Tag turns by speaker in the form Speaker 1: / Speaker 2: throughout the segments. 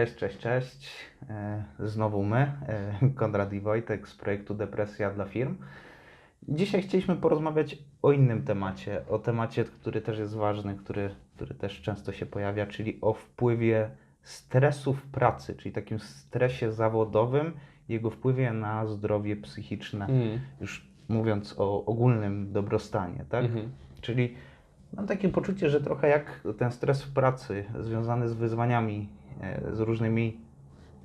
Speaker 1: Cześć, cześć, cześć. E, Znowu my, e, Konrad i Wojtek z projektu Depresja dla firm. Dzisiaj chcieliśmy porozmawiać o innym temacie, o temacie, który też jest ważny, który, który też często się pojawia, czyli o wpływie stresu w pracy, czyli takim stresie zawodowym, jego wpływie na zdrowie psychiczne,
Speaker 2: Mm.
Speaker 1: już mówiąc o ogólnym dobrostanie, tak?
Speaker 2: Mhm.
Speaker 1: Czyli mam takie poczucie, że trochę jak ten stres w pracy związany z wyzwaniami, z różnymi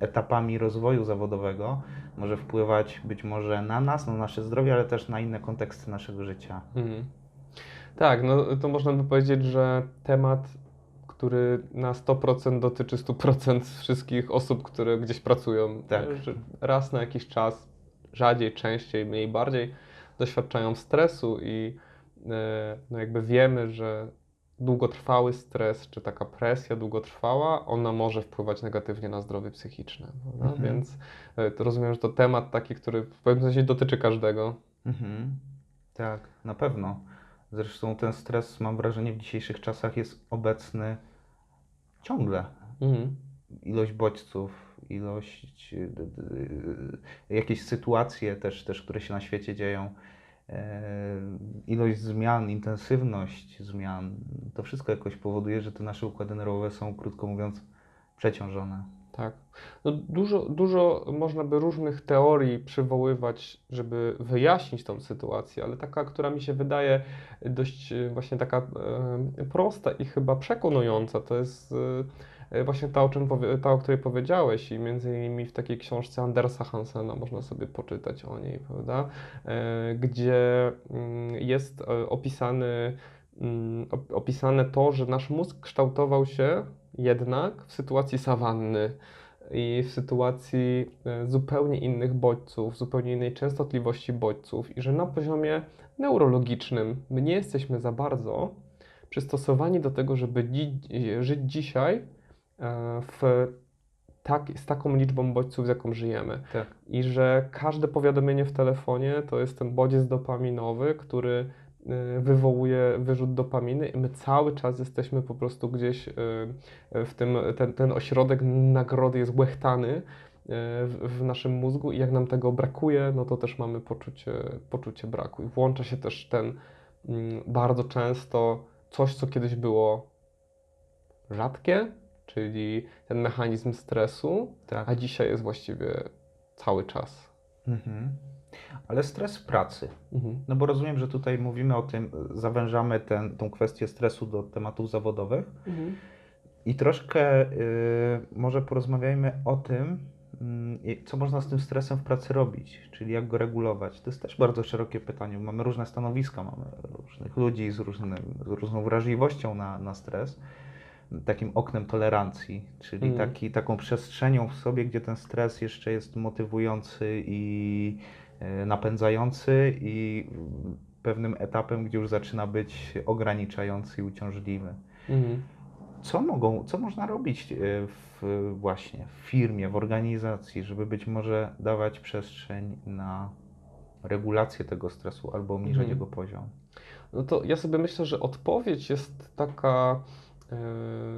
Speaker 1: etapami rozwoju zawodowego może wpływać być może na nas, na nasze zdrowie, ale też na inne konteksty naszego życia.
Speaker 2: Mhm. Tak, no to można by powiedzieć, że temat, który na 100% dotyczy 100% wszystkich osób, które gdzieś pracują,
Speaker 1: Tak.
Speaker 2: raz na jakiś czas, rzadziej, częściej, mniej, bardziej doświadczają stresu i e, no jakby wiemy, że długotrwały stres, czy taka presja długotrwała, ona może wpływać negatywnie na zdrowie psychiczne?
Speaker 1: Mhm.
Speaker 2: Więc e, to rozumiem, że to temat taki, który w pewnym sensie dotyczy każdego.
Speaker 1: Mhm. Tak, na pewno. Zresztą ten stres, mam wrażenie, w dzisiejszych czasach jest obecny ciągle.
Speaker 2: Mhm.
Speaker 1: ilość bodźców, ilość, y, y, jakieś sytuacje też, też, które się na świecie dzieją, e, ilość zmian, intensywność zmian, to wszystko jakoś powoduje, że te nasze układy nerwowe są, krótko mówiąc, przeciążone.
Speaker 2: Tak. No dużo, dużo można by różnych teorii przywoływać, żeby wyjaśnić tą sytuację, ale taka, która mi się wydaje dość e, właśnie taka e, prosta i chyba przekonująca, to jest e, właśnie ta, o czym ta, o której powiedziałeś i między innymi w takiej książce Andersa Hansena można sobie poczytać o niej, prawda? E, Gdzie mm, jest e, opisany, mm, op- opisane to, że nasz mózg kształtował się jednak w sytuacji sawanny i w sytuacji e, zupełnie innych bodźców, zupełnie innej częstotliwości bodźców, i że na poziomie neurologicznym my nie jesteśmy za bardzo przystosowani do tego, żeby dzi- żyć dzisiaj e, w tak, z taką liczbą bodźców, z jaką żyjemy.
Speaker 1: Tak.
Speaker 2: I że każde powiadomienie w telefonie to jest ten bodziec dopaminowy, który y, wywołuje wyrzut dopaminy i my cały czas jesteśmy po prostu gdzieś y, w tym, ten, ten ośrodek nagrody jest łechtany w, w naszym mózgu i jak nam tego brakuje, no to też mamy poczucie, poczucie braku. I włącza się też ten mm, bardzo często coś, co kiedyś było rzadkie, czyli ten mechanizm stresu,
Speaker 1: Tak.
Speaker 2: a dzisiaj jest właściwie cały czas.
Speaker 1: Mhm. Ale stres w pracy.
Speaker 2: Mhm.
Speaker 1: No bo rozumiem, że tutaj mówimy o tym, zawężamy ten, tą kwestię stresu do tematów zawodowych. I troszkę y, może porozmawiajmy o tym, i co można z tym stresem w pracy robić, czyli jak go regulować. To jest też bardzo szerokie pytanie. Mamy różne stanowiska, mamy różnych ludzi z, różnym, z różną wrażliwością na, na stres, takim oknem tolerancji, czyli
Speaker 2: Mm.
Speaker 1: taki, taką przestrzenią w sobie, gdzie ten stres jeszcze jest motywujący i y, napędzający i pewnym etapem, gdzie już zaczyna być ograniczający i uciążliwy
Speaker 2: Mhm.
Speaker 1: co mogą, co można robić e, w, właśnie w firmie, w organizacji, żeby być może dawać przestrzeń na regulację tego stresu albo obniżać
Speaker 2: Mhm.
Speaker 1: jego poziom?
Speaker 2: No to ja sobie myślę, że odpowiedź jest taka e,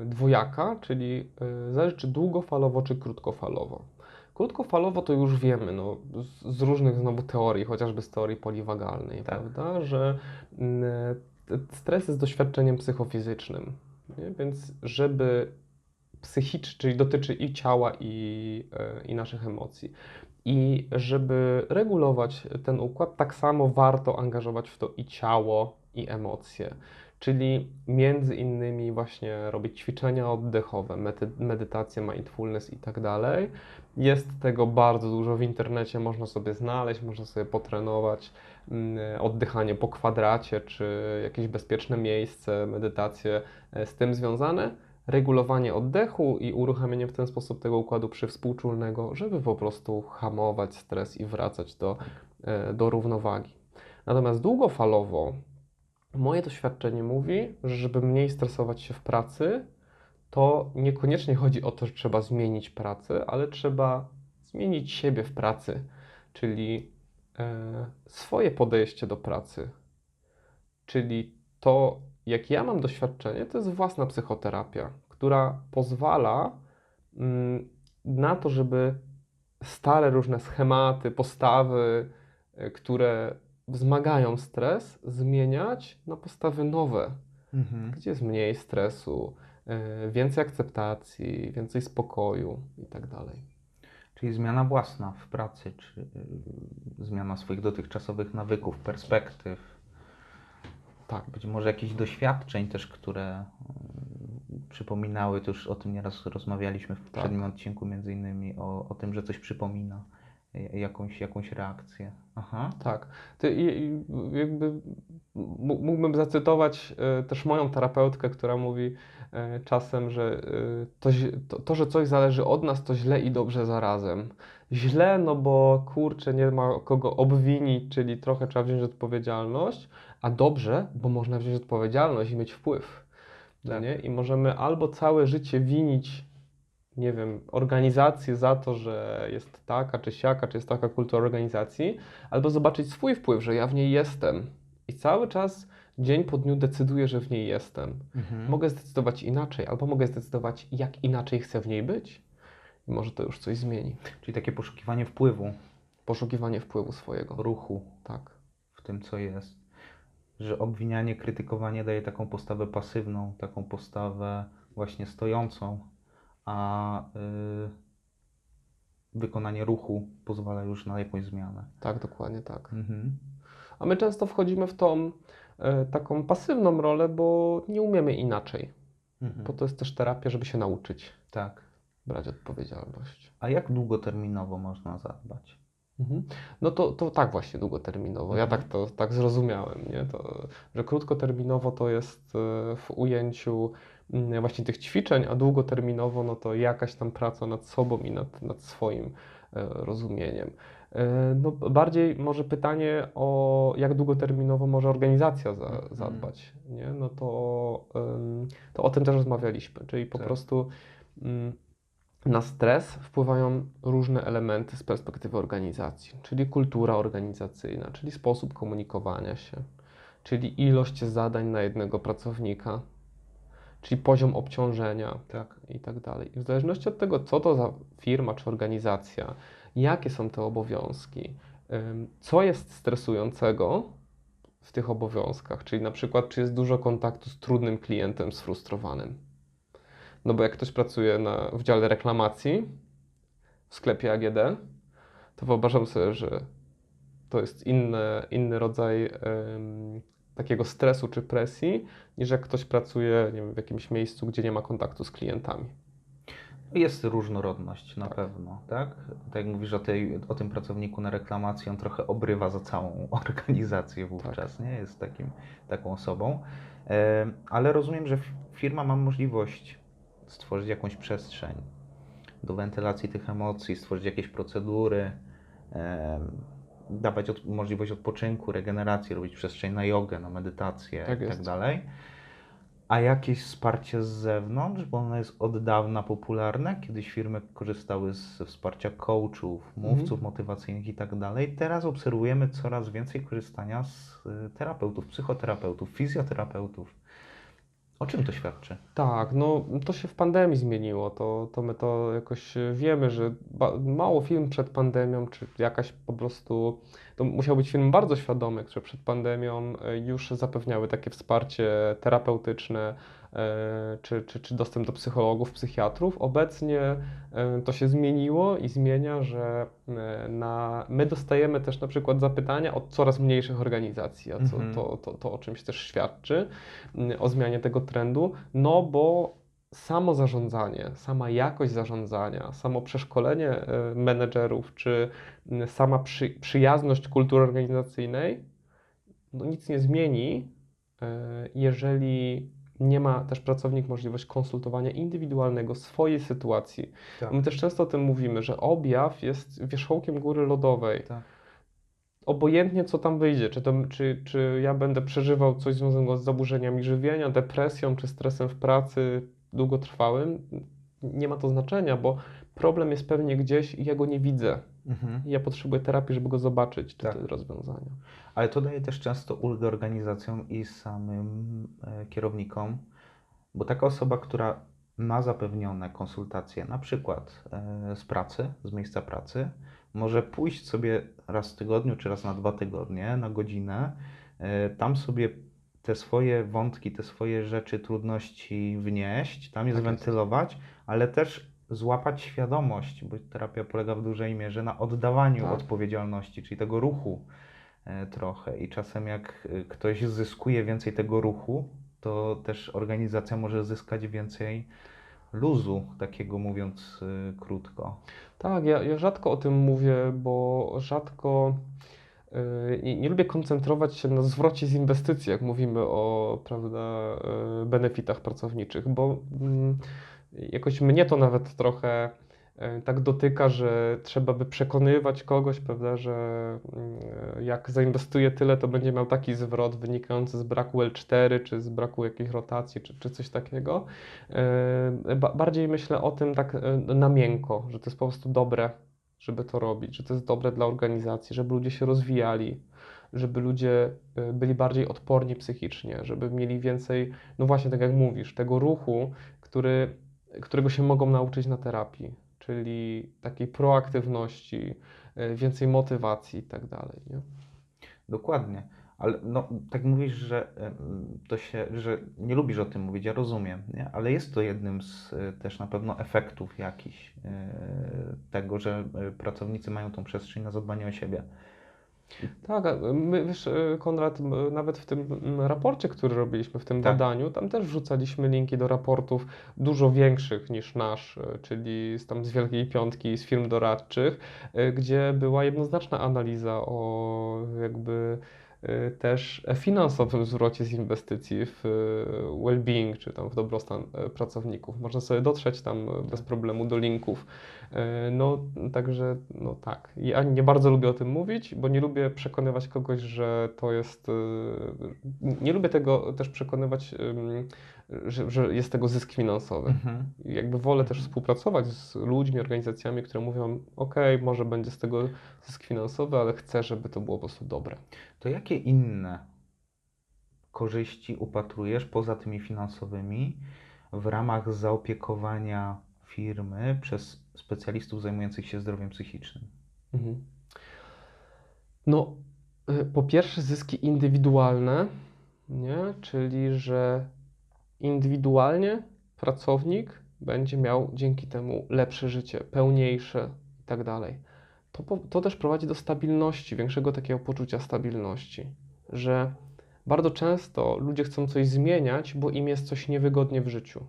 Speaker 2: dwojaka, czyli e, zależy czy długofalowo, czy krótkofalowo. Krótkofalowo to już wiemy, no, z, różnych znowu teorii, chociażby z teorii poliwagalnej,
Speaker 1: Tak.
Speaker 2: prawda, że mm, t- stres jest doświadczeniem psychofizycznym, nie? więc żeby psychicznie, czyli dotyczy i ciała, i, e, i naszych emocji. I żeby regulować ten układ, tak samo warto angażować w to i ciało, i emocje. Czyli między innymi właśnie robić ćwiczenia oddechowe, medytację, mindfulness i tak dalej. Jest tego bardzo dużo w internecie, można sobie znaleźć, można sobie potrenować mm, oddychanie po kwadracie, czy jakieś bezpieczne miejsce, medytacje e, z tym związane regulowanie oddechu i uruchamianie w ten sposób tego układu przywspółczulnego, żeby po prostu hamować stres i wracać do, e, do równowagi. Natomiast długofalowo moje doświadczenie mówi, że żeby mniej stresować się w pracy, to niekoniecznie chodzi o to, że trzeba zmienić pracę, ale trzeba zmienić siebie w pracy, czyli e, swoje podejście do pracy. Czyli to, jak ja mam doświadczenie, to jest własna psychoterapia, która pozwala mm, na to, żeby stare różne schematy, postawy, y, które wzmagają stres, zmieniać na postawy nowe,
Speaker 1: Mhm.
Speaker 2: gdzie jest mniej stresu, y, więcej akceptacji, więcej spokoju i tak dalej.
Speaker 1: Czyli zmiana własna w pracy, czy y, zmiana swoich dotychczasowych nawyków, perspektyw,
Speaker 2: Tak.
Speaker 1: być może jakichś doświadczeń też, które y, przypominały, to już o tym nieraz rozmawialiśmy w poprzednim odcinku, między innymi o, o tym, że coś przypomina, jakąś, jakąś reakcź. Aha.
Speaker 2: Tak. Ty, jakby mógłbym zacytować e, też moją terapeutkę, która mówi e, czasem, że e, to, to, że coś zależy od nas, to źle i dobrze zarazem. Źle, no bo kurczę, nie ma kogo obwinić, czyli trochę trzeba wziąć odpowiedzialność, a dobrze, bo można wziąć odpowiedzialność i mieć wpływ. No
Speaker 1: Tak.
Speaker 2: nie? I możemy albo całe życie winić nie wiem, organizację za to, że jest taka czy siaka, czy jest taka kultura organizacji, albo zobaczyć swój wpływ, że ja w niej jestem. I cały czas, dzień po dniu decyduję, że w niej jestem.
Speaker 1: Mhm.
Speaker 2: Mogę zdecydować inaczej, albo mogę zdecydować, jak inaczej chcę w niej być. I może to już coś zmieni.
Speaker 1: Czyli takie poszukiwanie wpływu,
Speaker 2: Poszukiwanie wpływu swojego.
Speaker 1: ruchu
Speaker 2: Tak.
Speaker 1: w tym, co jest. Że obwinianie, krytykowanie daje taką postawę pasywną, taką postawę właśnie stojącą, a y, wykonanie ruchu pozwala już na jakąś zmianę.
Speaker 2: Tak, dokładnie tak.
Speaker 1: Mhm.
Speaker 2: A my często wchodzimy w tą e, taką pasywną rolę, bo nie umiemy inaczej.
Speaker 1: Mhm.
Speaker 2: Bo to jest też terapia, żeby się nauczyć
Speaker 1: Tak.
Speaker 2: brać odpowiedzialność.
Speaker 1: A jak długoterminowo można zadbać?
Speaker 2: Mhm. No to, to tak właśnie długoterminowo. Ja
Speaker 1: Mhm.
Speaker 2: tak to tak zrozumiałem, nie? To, że krótkoterminowo to jest e, w ujęciu właśnie tych ćwiczeń, a długoterminowo no to jakaś tam praca nad sobą i nad, nad swoim e, rozumieniem. E, No bardziej może pytanie o jak długoterminowo może organizacja za,
Speaker 1: Mhm.
Speaker 2: zadbać, nie? No to, to o tym też rozmawialiśmy, czyli po
Speaker 1: Tak.
Speaker 2: prostu mm, na stres wpływają różne elementy z perspektywy organizacji, czyli kultura organizacyjna, czyli sposób komunikowania się, czyli ilość zadań na jednego pracownika, czyli poziom obciążenia
Speaker 1: Tak.
Speaker 2: i tak dalej. I w zależności od tego, co to za firma czy organizacja, jakie są te obowiązki, co jest stresującego w tych obowiązkach, czyli na przykład, czy jest dużo kontaktu z trudnym klientem, sfrustrowanym. No bo jak ktoś pracuje na, w dziale reklamacji w sklepie AGD, to wyobrażam sobie, że to jest inny, inny rodzaj takiego stresu czy presji, niż jak ktoś pracuje nie wiem, w jakimś miejscu, gdzie nie ma kontaktu z klientami.
Speaker 1: Jest różnorodność na
Speaker 2: Tak.
Speaker 1: pewno, tak? Tak jak mówisz o, tej, o tym pracowniku na reklamacji, on trochę obrywa za całą organizację wówczas,
Speaker 2: Tak.
Speaker 1: nie? Jest takim, taką osobą. E, ale rozumiem, że firma ma możliwość stworzyć jakąś przestrzeń do wentylacji tych emocji, stworzyć jakieś procedury, e, dawać od, możliwość odpoczynku, regeneracji, robić przestrzeń na jogę, na medytację
Speaker 2: Tak
Speaker 1: i tak dalej. A jakieś wsparcie z zewnątrz, bo ono jest od dawna popularne. Kiedyś firmy korzystały z wsparcia coachów, mówców
Speaker 2: Mhm.
Speaker 1: motywacyjnych i tak dalej. Teraz obserwujemy coraz więcej korzystania z y, terapeutów, psychoterapeutów, fizjoterapeutów. O czym to świadczy?
Speaker 2: Tak, no to się w pandemii zmieniło. To, to my to jakoś wiemy, że mało firm przed pandemią, czy jakaś po prostu. To musiały być firmy bardzo świadome, które przed pandemią e, już zapewniały takie wsparcie terapeutyczne, czy, czy, czy dostęp do psychologów, psychiatrów. Obecnie e, to się zmieniło i zmienia, że e, na, my dostajemy też na przykład zapytania od coraz mniejszych organizacji, a co,
Speaker 1: Mhm.
Speaker 2: to, to, to o czymś też świadczy o zmianie tego trendu, no bo samo zarządzanie, sama jakość zarządzania, samo przeszkolenie e, menedżerów, czy sama przy, przyjazność kultury organizacyjnej, no nic nie zmieni, e, jeżeli nie ma też pracownik możliwość konsultowania indywidualnego swojej sytuacji.
Speaker 1: Tak.
Speaker 2: My też często o tym mówimy, że objaw jest wierzchołkiem góry lodowej
Speaker 1: Tak.
Speaker 2: obojętnie co tam wyjdzie, czy, to, czy, czy ja będę przeżywał coś związanego z zaburzeniami żywienia, depresją czy stresem w pracy długotrwałym, nie ma to znaczenia, bo problem jest pewnie gdzieś i ja go nie widzę.
Speaker 1: Mhm.
Speaker 2: Ja potrzebuję terapii, żeby go zobaczyć, czy
Speaker 1: Tak.
Speaker 2: te rozwiązania.
Speaker 1: Ale to daje też często ulgę organizacjom i samym e, kierownikom, bo taka osoba, która ma zapewnione konsultacje na przykład e, z pracy, z miejsca pracy, może pójść sobie raz w tygodniu czy raz na dwa tygodnie, na godzinę, e, tam sobie te swoje wątki, te swoje rzeczy, trudności wnieść, tam je
Speaker 2: Tak
Speaker 1: ale też złapać świadomość, bo terapia polega w dużej mierze na oddawaniu
Speaker 2: Tak.
Speaker 1: odpowiedzialności, czyli tego ruchu e, trochę. I czasem jak e, ktoś zyskuje więcej tego ruchu, to też organizacja może zyskać więcej luzu, takiego mówiąc e, krótko.
Speaker 2: Tak, ja, ja rzadko o tym mówię, bo rzadko nie, nie lubię koncentrować się na zwrocie z inwestycji, jak mówimy o prawda, benefitach pracowniczych, bo mm, jakoś mnie to nawet trochę yy, tak dotyka, że trzeba by przekonywać kogoś, prawda, że yy, jak zainwestuje tyle, to będzie miał taki zwrot wynikający z braku L4, czy z braku jakiejś rotacji, czy, czy coś takiego. Ba- Bardziej myślę o tym tak yy, na miękko, że to jest po prostu dobre, żeby to robić, że to jest dobre dla organizacji, żeby ludzie się rozwijali, żeby ludzie byli bardziej odporni psychicznie, żeby mieli więcej, no właśnie tak jak mówisz, tego ruchu, który, którego się mogą nauczyć na terapii, czyli takiej proaktywności, yy, więcej motywacji i tak dalej, nie?
Speaker 1: Dokładnie. Ale no, tak mówisz, że to się, że nie lubisz o tym mówić, ja rozumiem, nie? Ale jest to jednym z e, też na pewno efektów jakichś e, tego, że e, pracownicy mają tą przestrzeń na zadbanie o siebie.
Speaker 2: Tak, my, wiesz, y, Konrad, nawet w tym raporcie, który robiliśmy, w tym
Speaker 1: Tak.
Speaker 2: badaniu, tam też wrzucaliśmy linki do raportów dużo większych niż nasz, y, czyli z, tam z Wielkiej Piątki, z firm doradczych, y, gdzie była jednoznaczna analiza o jakby też finansowym zwrocie z inwestycji w well-being, czy tam w dobrostan pracowników. Można sobie dotrzeć tam bez problemu do linków. E, No, także, no tak. Ja nie bardzo lubię o tym mówić, bo nie lubię przekonywać kogoś, że to jest. e, Nie lubię tego też przekonywać, że, że jest tego zysk finansowy.
Speaker 1: Mhm.
Speaker 2: Jakby wolę też współpracować z ludźmi, organizacjami, które mówią: OK, może będzie z tego zysk finansowy, ale chcę, żeby to było po prostu dobre.
Speaker 1: To jakie inne korzyści upatrujesz poza tymi finansowymi w ramach zaopiekowania firmy przez specjalistów zajmujących się zdrowiem psychicznym?
Speaker 2: Mhm. No, y, po pierwsze, zyski indywidualne, nie? Czyli że indywidualnie pracownik będzie miał dzięki temu lepsze życie, pełniejsze i tak dalej. To, też prowadzi do stabilności, większego takiego poczucia stabilności, że bardzo często ludzie chcą coś zmieniać, bo im jest coś niewygodnie w życiu.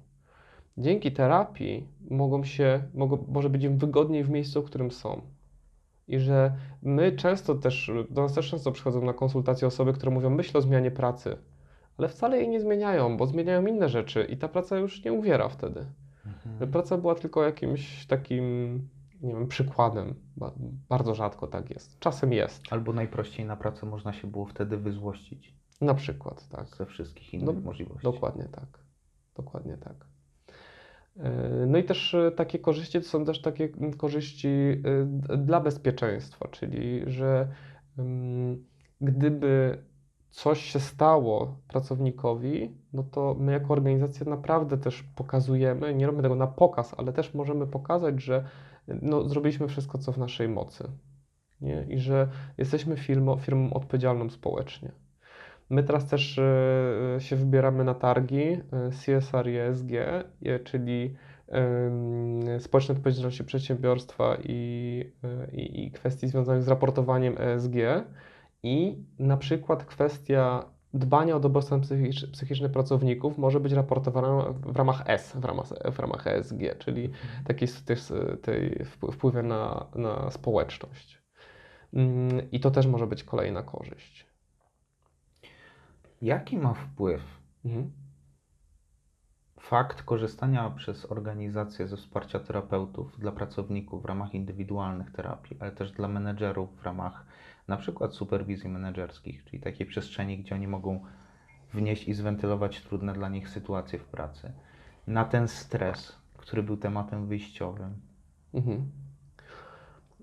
Speaker 2: Dzięki terapii mogą się, mogą, może być im wygodniej w miejscu, w którym są. I że my często też, do nas też często przychodzą na konsultacje osoby, które mówią, myślę o zmianie pracy, ale wcale jej nie zmieniają, bo zmieniają inne rzeczy i ta praca już nie uwiera wtedy.
Speaker 1: Mhm.
Speaker 2: Praca była tylko jakimś takim, nie wiem, przykładem. Ba- Bardzo rzadko tak jest. Czasem jest,
Speaker 1: Albo najprościej na pracę można się było wtedy wyzłościć
Speaker 2: na przykład, tak.
Speaker 1: ze wszystkich innych
Speaker 2: No,
Speaker 1: możliwości.
Speaker 2: Dokładnie tak. Dokładnie tak. E, No i też e, takie korzyści to są też takie mm, korzyści e, dla bezpieczeństwa, czyli że mm, gdyby coś się stało pracownikowi, no to my jako organizacja naprawdę też pokazujemy, nie robimy tego na pokaz, ale też możemy pokazać, że no, zrobiliśmy wszystko, co w naszej mocy. Nie? I że jesteśmy firmą, firmą odpowiedzialną społecznie. My teraz też e, się wybieramy na targi e, CSR i ESG, e, czyli społecznej odpowiedzialności przedsiębiorstwa i, e, i, i kwestii związanych z raportowaniem ESG. I na przykład kwestia dbania o dobrostan psychicz, psychiczny pracowników może być raportowana w ramach S, w ramach, w ramach ESG, czyli takiej też s- tej wpł- wpływie na, na społeczność. Mm, I to też może być kolejna korzyść.
Speaker 1: Jaki ma wpływ
Speaker 2: Mhm.
Speaker 1: fakt korzystania przez organizację ze wsparcia terapeutów dla pracowników w ramach indywidualnych terapii, ale też dla menedżerów w ramach na przykład superwizji menedżerskich, czyli takiej przestrzeni, gdzie oni mogą wnieść i zwentylować trudne dla nich sytuacje w pracy, na ten stres, który był tematem wyjściowym.
Speaker 2: Mhm.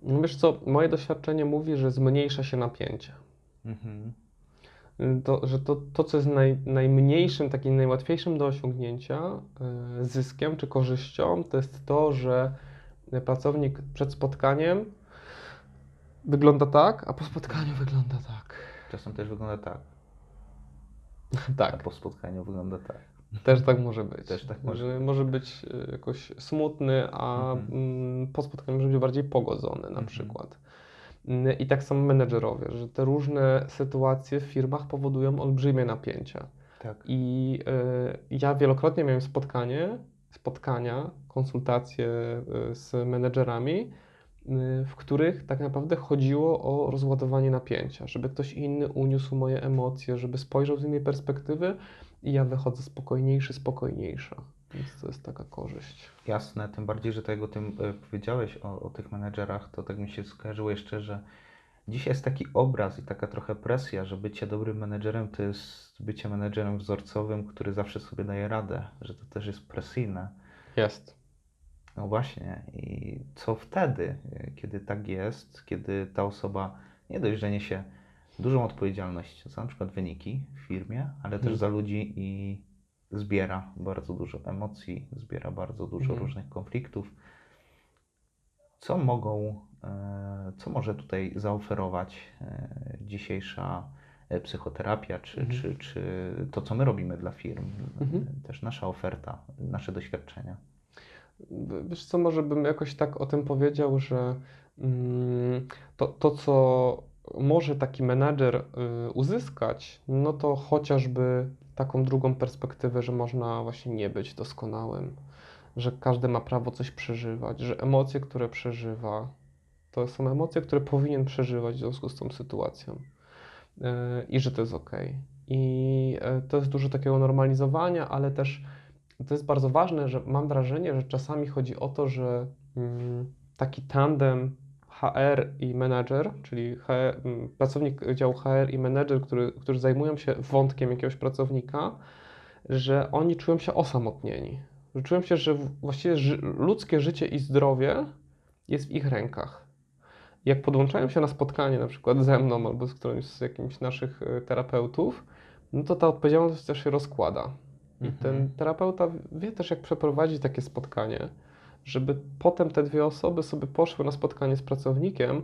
Speaker 2: No Wiesz co, moje doświadczenie mówi, że zmniejsza się napięcie.
Speaker 1: Mhm.
Speaker 2: To, że to, to co jest naj, najmniejszym, takim najłatwiejszym do osiągnięcia y, zyskiem czy korzyścią, to jest to, że pracownik przed spotkaniem wygląda tak, a po spotkaniu wygląda tak.
Speaker 1: Czasem też wygląda tak, a
Speaker 2: Tak,
Speaker 1: po spotkaniu wygląda tak.
Speaker 2: też tak może być.
Speaker 1: Też tak może
Speaker 2: Że może być y, jakoś smutny, a
Speaker 1: Mhm.
Speaker 2: mm, po spotkaniu może być bardziej pogodzony na
Speaker 1: Mhm.
Speaker 2: przykład. Mm, I tak samo menedżerowie, że te różne sytuacje w firmach powodują olbrzymie napięcia.
Speaker 1: Tak.
Speaker 2: I y, ja wielokrotnie miałem spotkanie, spotkania, konsultacje y, z menedżerami, w których tak naprawdę chodziło o rozładowanie napięcia, żeby ktoś inny uniósł moje emocje, żeby spojrzał z innej perspektywy i ja wychodzę spokojniejszy, spokojniejsza. Więc to jest taka korzyść.
Speaker 1: Jasne, tym bardziej, że tak jak o tym e, powiedziałeś, o, o tych menedżerach, to tak mi się skojarzyło jeszcze, że dzisiaj jest taki obraz i taka trochę presja, że bycie dobrym menedżerem to jest bycie menedżerem wzorcowym, który zawsze sobie daje radę, że to też jest presyjne.
Speaker 2: Jest.
Speaker 1: No właśnie, i co wtedy, e, kiedy tak jest, kiedy ta osoba nie dość, że niesie dużą odpowiedzialność za na przykład wyniki w firmie, ale też
Speaker 2: Mhm.
Speaker 1: za ludzi i zbiera bardzo dużo emocji, zbiera bardzo dużo
Speaker 2: Mhm.
Speaker 1: różnych konfliktów. Co mogą, e, co może tutaj zaoferować e, dzisiejsza e, psychoterapia, czy,
Speaker 2: Mhm.
Speaker 1: czy, czy to, co my robimy dla firm,
Speaker 2: Mhm.
Speaker 1: też nasza oferta, nasze doświadczenia?
Speaker 2: Wiesz co, może bym jakoś tak o tym powiedział, że mm, to, to, co może taki menadżer y, uzyskać, no to chociażby taką drugą perspektywę, że można właśnie nie być doskonałym, że każdy ma prawo coś przeżywać, że emocje, które przeżywa, to są emocje, które powinien przeżywać w związku z tą sytuacją y, i że to jest ok. I y, to jest dużo takiego normalizowania, ale też to jest bardzo ważne, że mam wrażenie, że czasami chodzi o to, że mm, taki tandem HR i menedżer, czyli HR, mm, pracownik działu HR i menedżer, który, którzy zajmują się wątkiem jakiegoś pracownika, że oni czują się osamotnieni. Że czują się, że właściwie ży ludzkie życie i zdrowie jest w ich rękach. Jak podłączają się na spotkanie na przykład ze mną albo z którymś z jakimś naszych e, terapeutów, no to ta odpowiedzialność też się rozkłada. I
Speaker 1: Mhm.
Speaker 2: ten terapeuta wie też, jak przeprowadzić takie spotkanie, żeby potem te dwie osoby sobie poszły na spotkanie z pracownikiem,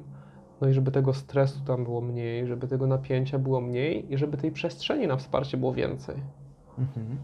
Speaker 2: no i żeby tego stresu tam było mniej, żeby tego napięcia było mniej i żeby tej przestrzeni na wsparcie było więcej.
Speaker 1: Mhm.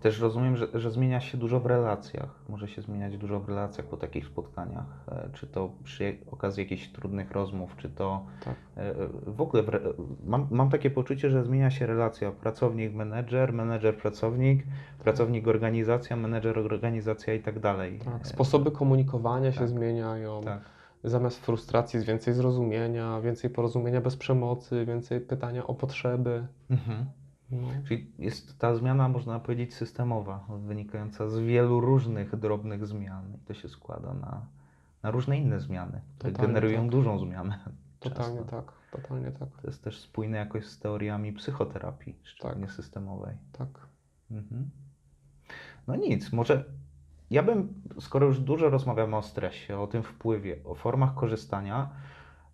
Speaker 1: Też rozumiem, że, że zmienia się dużo w relacjach. Może się zmieniać dużo w relacjach po takich spotkaniach. E, Czy to przy okazji jakichś trudnych rozmów, czy to
Speaker 2: Tak.
Speaker 1: e, w ogóle. W re... mam, mam takie poczucie, że zmienia się relacja pracownik-menedżer, menedżer-pracownik, pracownik-organizacja, menedżer-organizacja i tak dalej.
Speaker 2: Tak.
Speaker 1: E,
Speaker 2: Sposoby komunikowania się
Speaker 1: tak.
Speaker 2: zmieniają.
Speaker 1: Tak.
Speaker 2: Zamiast frustracji jest więcej zrozumienia, więcej porozumienia bez przemocy, więcej pytania o potrzeby.
Speaker 1: Mhm.
Speaker 2: No.
Speaker 1: Czyli jest ta zmiana, można powiedzieć, systemowa, wynikająca z wielu różnych drobnych zmian. I to się składa na, na różne inne zmiany, które
Speaker 2: Totalnie
Speaker 1: generują
Speaker 2: tak.
Speaker 1: dużą zmianę.
Speaker 2: Totalnie
Speaker 1: często.
Speaker 2: tak, totalnie tak,
Speaker 1: To jest też spójne jakoś z teoriami psychoterapii, szczególnie systemowej.
Speaker 2: tak.
Speaker 1: Mhm. No nic, może ja bym, skoro już dużo rozmawiamy o stresie, o tym wpływie, o formach korzystania,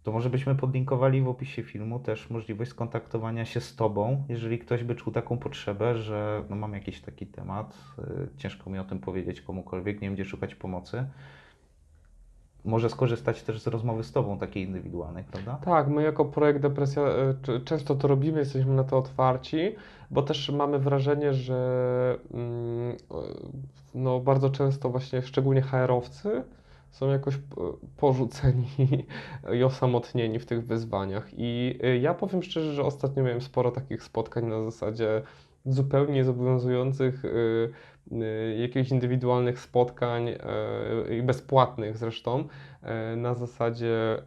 Speaker 1: to może byśmy podlinkowali w opisie filmu też możliwość skontaktowania się z Tobą, jeżeli ktoś by czuł taką potrzebę, że no mam jakiś taki temat, y, ciężko mi o tym powiedzieć komukolwiek, nie wiem gdzie szukać pomocy. Może skorzystać też z rozmowy z Tobą, takiej indywidualnej, prawda?
Speaker 2: Tak, my jako projekt Depresja c- często to robimy, jesteśmy na to otwarci, bo też mamy wrażenie, że mm, no, bardzo często właśnie szczególnie HR-owcy są jakoś p- porzuceni i osamotnieni w tych wyzwaniach. I e, ja powiem szczerze, że ostatnio miałem sporo takich spotkań na zasadzie zupełnie niezobowiązujących y, y, jakichś indywidualnych spotkań y, i bezpłatnych zresztą, na zasadzie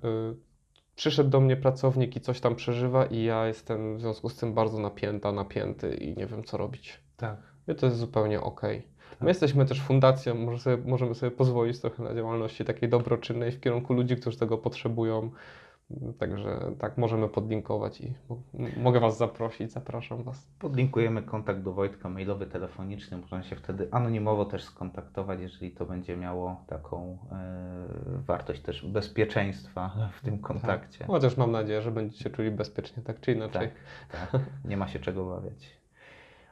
Speaker 2: przyszedł do mnie pracownik i coś tam przeżywa i ja jestem w związku z tym bardzo napięta, napięty i nie wiem co robić.
Speaker 1: Tak.
Speaker 2: I to jest zupełnie okej.
Speaker 1: Tak.
Speaker 2: My jesteśmy też fundacją, może sobie, możemy sobie pozwolić trochę na działalności takiej dobroczynnej w kierunku ludzi, którzy tego potrzebują. Także tak, możemy podlinkować i mogę Was zaprosić, zapraszam Was.
Speaker 1: Podlinkujemy kontakt do Wojtka mailowy, telefoniczny. Można się wtedy anonimowo też skontaktować, jeżeli to będzie miało taką e, wartość też bezpieczeństwa w tym kontakcie.
Speaker 2: Chociaż mam nadzieję, że będziecie czuli bezpiecznie, tak czy inaczej.
Speaker 1: Tak, tak. Nie ma się czego obawiać.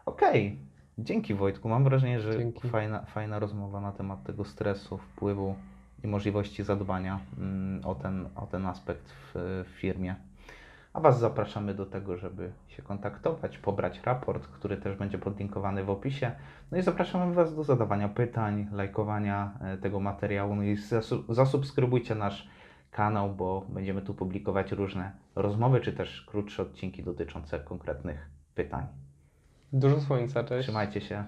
Speaker 1: Okej, dzięki Wojtku. Mam wrażenie, że
Speaker 2: Dzięki.
Speaker 1: fajna, fajna rozmowa na temat tego stresu, wpływu i możliwości zadbania mm, o, ten, o ten aspekt w, w firmie. A Was zapraszamy do tego, żeby się kontaktować, pobrać raport, który też będzie podlinkowany w opisie. No i zapraszamy Was do zadawania pytań, lajkowania e, tego materiału. No i zasu- zasubskrybujcie nasz kanał, bo będziemy tu publikować różne rozmowy, czy też krótsze odcinki dotyczące konkretnych pytań.
Speaker 2: Dużo słońca, cześć.
Speaker 1: Trzymajcie się.